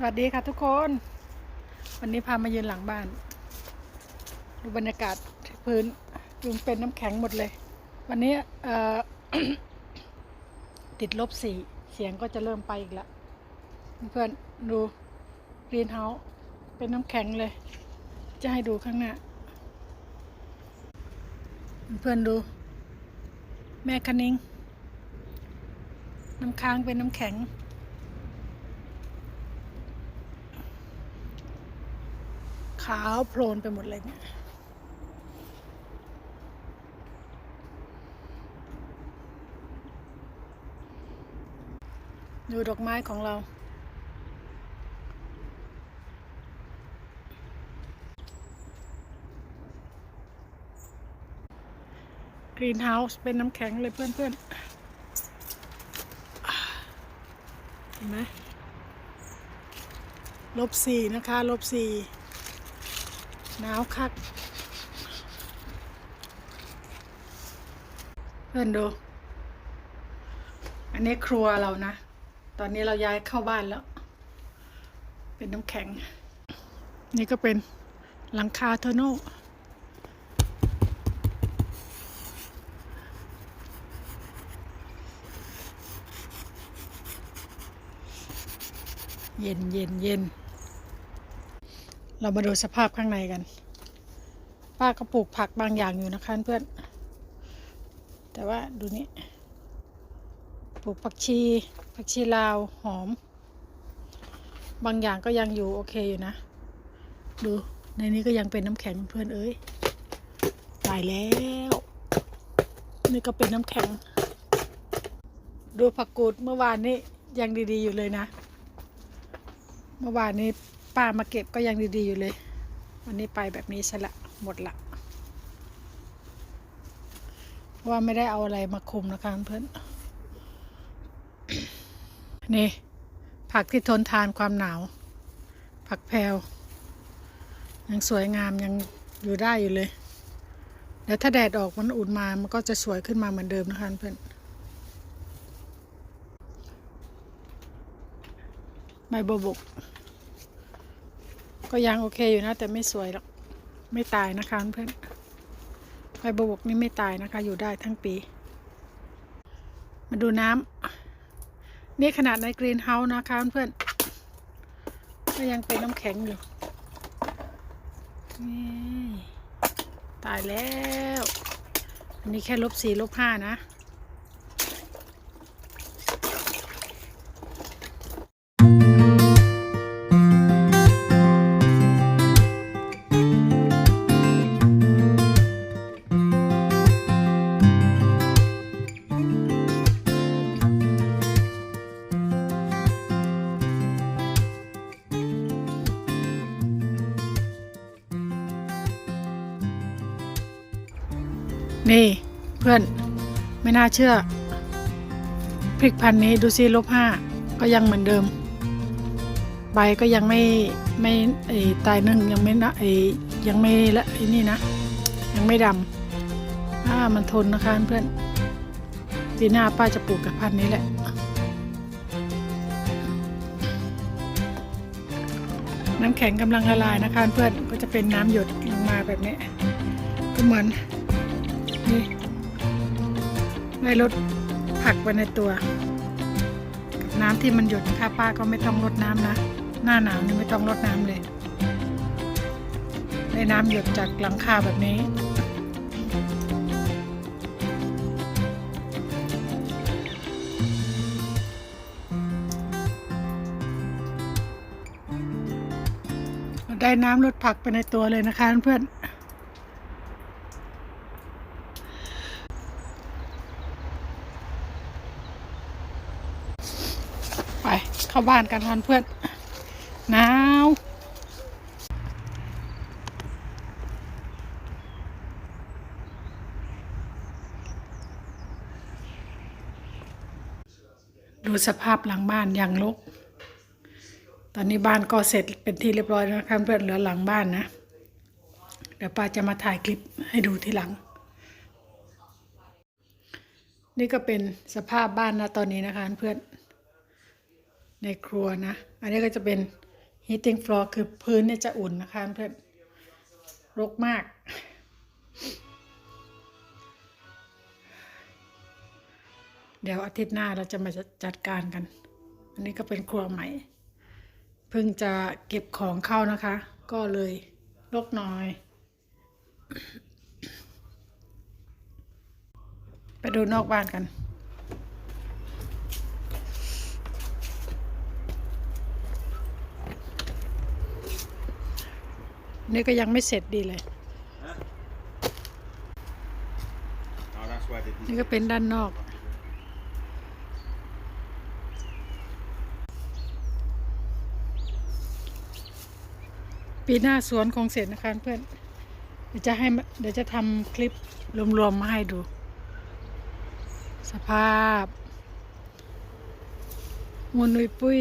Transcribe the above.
สวัสดีค่ะทุกคน วันนี้พามายืนหลังบ้าน ดูบรรยากาศพื้นยุงเป็นน้ำแข็งหมดเลย วันนี้ติดลบสี่เสียงก็จะเริ่มไปอีกล้วเพื่อนดูกรีนเฮาส์เป็นน้ำแข็งเลย จะให้ดูข้างหน้า เพื่อนดู แม่คันิงน้ำค้างเป็นน้ำแข็งาวโพลนไปหมดเลยเนี่ยดูดอกไม้ของเรา กรีนเฮาส์เป็นน้ำแข็งเลยเพื่อนๆ เห็นไหมลบสี่นะคะ ลบสี่ หนาวคัก เพื่อนดู อันนี้ครัวเรานะ ตอนนี้เราย้ายเข้าบ้านแล้ว เป็นน้ำแข็ง นี่ก็เป็นหลังคาเทอร์โนเย็นเย็นเย็น เรามาดูสภาพข้างในกัน ป้าก็ปลูกผักบางอย่างอยู่นะคะเพื่อน แต่ว่าดูนี่ ปลูกผักชี ผักชีลาวหอม บางอย่างก็ยังอยู่โอเคอยู่นะ ดูในนี้ก็ยังเป็นน้ำแข็งเพื่อนเอ้ย ตายแล้ว นี่ก็เป็นน้ำแข็ง ดูผักกูดเมื่อวานนี้ยังดีๆอยู่เลยนะ เมื่อวานนี้ ป้ามาเก็บก็ยังดีๆอยู่เลย วันนี้ไปแบบนี้ซะละหมดละเพราะว่าไม่ได้เอาอะไรมาคุมนะคะเพื่อนนี่ผักที่ทนทานความหนาว ผักแพรวยังสวยงามยังอยู่ได้อยู่เลยเดี๋ยวถ้าแดดออกมันอุ่นมามันก็จะสวยขึ้นมาเหมือนเดิมนะคะเพื่อนใบบัวบก ก็ยังโอเคอยู่นะ แต่ไม่สวยหรอก ไม่ตายนะคะเพื่อนใบบวบกนี่ไม่ตายนะคะ อยู่ได้ทั้งปี มาดูน้ำนี่ขนาดในกรีนเฮาส์นะคะเพื่อนก็ยังเป็นน้ำแข็งอยู่นี่ตายแล้ว อันนี้แค่ลบสี่ลบห้านะ นี่เพื่อนไม่น่าเชื่อ พริกพันธุ์นี้ดูซิลบห้าก็ยังเหมือนเดิม ใบก็ยังไม่ไม่ไอตายนึ่งยังไม่นะไอยังไม่ละไอนี่นะ ยังไม่ดำอ่ามันทนนะคะเพื่อนปีหน้าป้าจะปลูกกับพันธุ์นี้แหละน้ำแข็งกำลังละลายนะคะเพื่อนก็จะเป็นน้ำหยดลงมาแบบนี้ ก็เหมือน นี่ได้ลดผักไปในตัวกับน้ำที่มันหยดนะคะป้าก็ไม่ต้องลดน้ำนะ หน้าหนาวนี่ไม่ต้องลดน้ำเลย ได้น้ำหยดจากหลังคาแบบนี้ได้น้ำลดผักไปในตัวเลยนะคะเพื่อน ไป เข้าบ้านกันทันเพื่อนหนาวดูสภาพหลังบ้านอย่างรกตอนนี้บ้านก็เสร็จเป็นที่เรียบร้อยแล้วนะคะเพื่อนเหลือหลังบ้านนะ เดี๋ยวป้าจะมาถ่ายคลิปให้ดูทีหลัง นี่ก็เป็นสภาพบ้านนะตอนนี้นะคะเพื่อน ในครัวนะ อันนี้ก็จะเป็น heating floor คือพื้นเนี่ยจะอุ่นนะคะเพื่อนรกมาก เดี๋ยวอาทิตย์หน้าเราจะมาจัดการกัน อันนี้ก็เป็นครัวใหม่ เพิ่งจะเก็บของเข้านะคะ ก็เลยรกหน้อย ไปดูนอกบ้านกัน นี่ก็ยังไม่เสร็จดีเลย Oh, that's where they นี่ก็เป็นด้านนอก ปีหน้าสวนคงเสร็จนะคะเพื่อน เดี๋ยวจะให้มาเดี๋ยวจะทำคลิปรวมๆมาให้ดู สภาพมูลนุยปุ้ย